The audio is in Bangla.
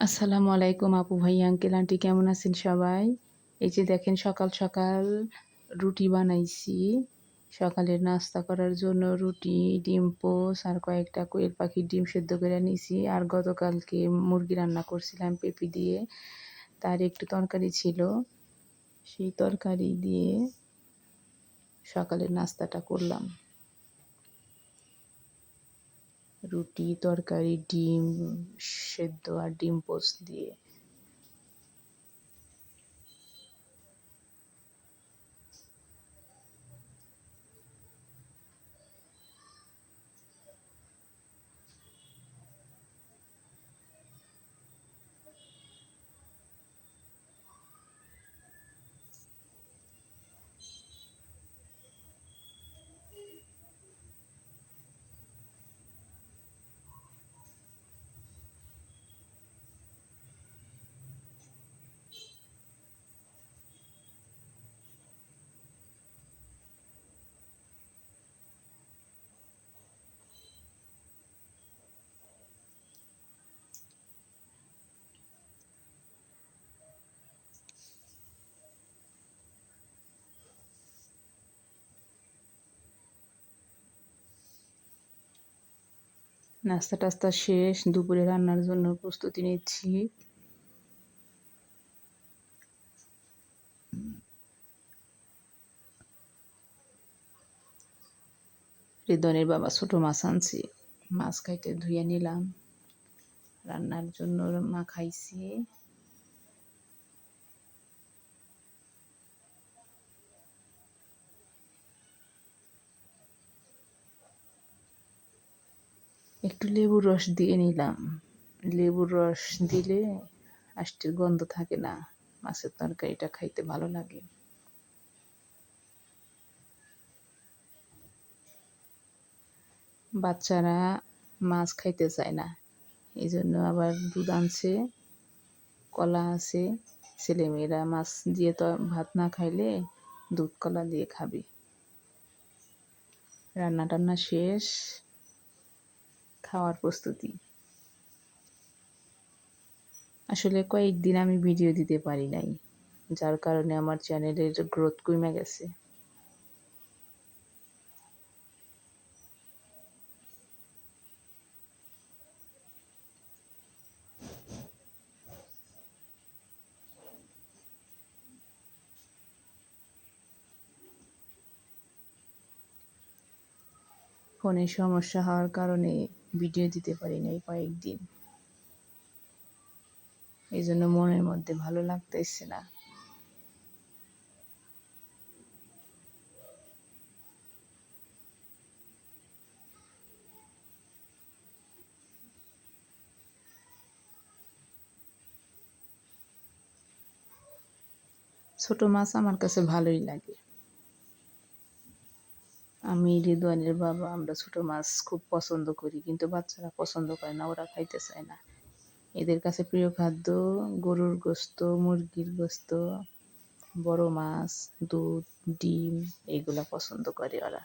আসসালামু আলাইকুম আপু ভাই, আঙ্কেল, আন্টি, কেমন আছেন সবাই? এই যে দেখেন সকাল সকাল রুটি বানাইছি। সকালের নাস্তা করার জন্য রুটি, ডিম, পোস আর কয়েকটা কোয়েল পাখির ডিম সেদ্ধ করে নিয়েছি আর গতকালকে মুরগি রান্না করছিলাম পেঁপি দিয়ে। তার একটু তরকারি ছিল। সেই তরকারি দিয়ে সকালের নাস্তাটা করলাম। রুটি তরকারি ডিম সেদ্ধ আর ডিম পোস্ট দিয়ে। নাস্তা টাস্তা শেষ, দুপুরে রান্নার জন্য প্রস্তুতি নিচ্ছি। রিদনের বাবা ছোট মাছ আনছি, মাছ খাইতে ধুয়ে নিলাম। রান্নার জন্য মা খাইছি। একটু লেবুর রস দিয়ে নিলাম। লেবুর রস দিলে আষ্টের গন্ধ থাকে না, মাছের তরকারিটা খাইতে ভালো লাগে। বাচ্চারা মাছ খাইতে চায় না এই জন্য আবার দুধ আনছে, কলা আছে, ছেলেমেয়েরা মাছ দিয়ে তো ভাত না খাইলে দুধ কলা দিয়ে খাবে। রান্না টান্না শেষ। খাওয়ার প্রস্তুতি। আসলে কয়েকদিন আমি ভিডিও দিতে পারি নাই, যার কারণে আমার চ্যানেলের গ্রোথ কমে গেছে। ফোনের সমস্যা হওয়ার কারণে ভিডিও দিতে পারি নাই কয়েকদিন। এই জন্য মনের মধ্যে ভালো লাগতেছে না। ছোট মাছ আমার কাছে ভালোই লাগে। আমি রিদওয়ানের বাবা, আমরা ছোট মাছ খুব পছন্দ করি, কিন্তু বাচ্চারা পছন্দ করে না, ওরা খাইতে চায় না। এদের কাছে প্রিয় খাদ্য গরুর গোস্ত, মুরগির গোস্ত, বড় মাছ, দুধ, ডিম, এগুলো পছন্দ করে ওরা।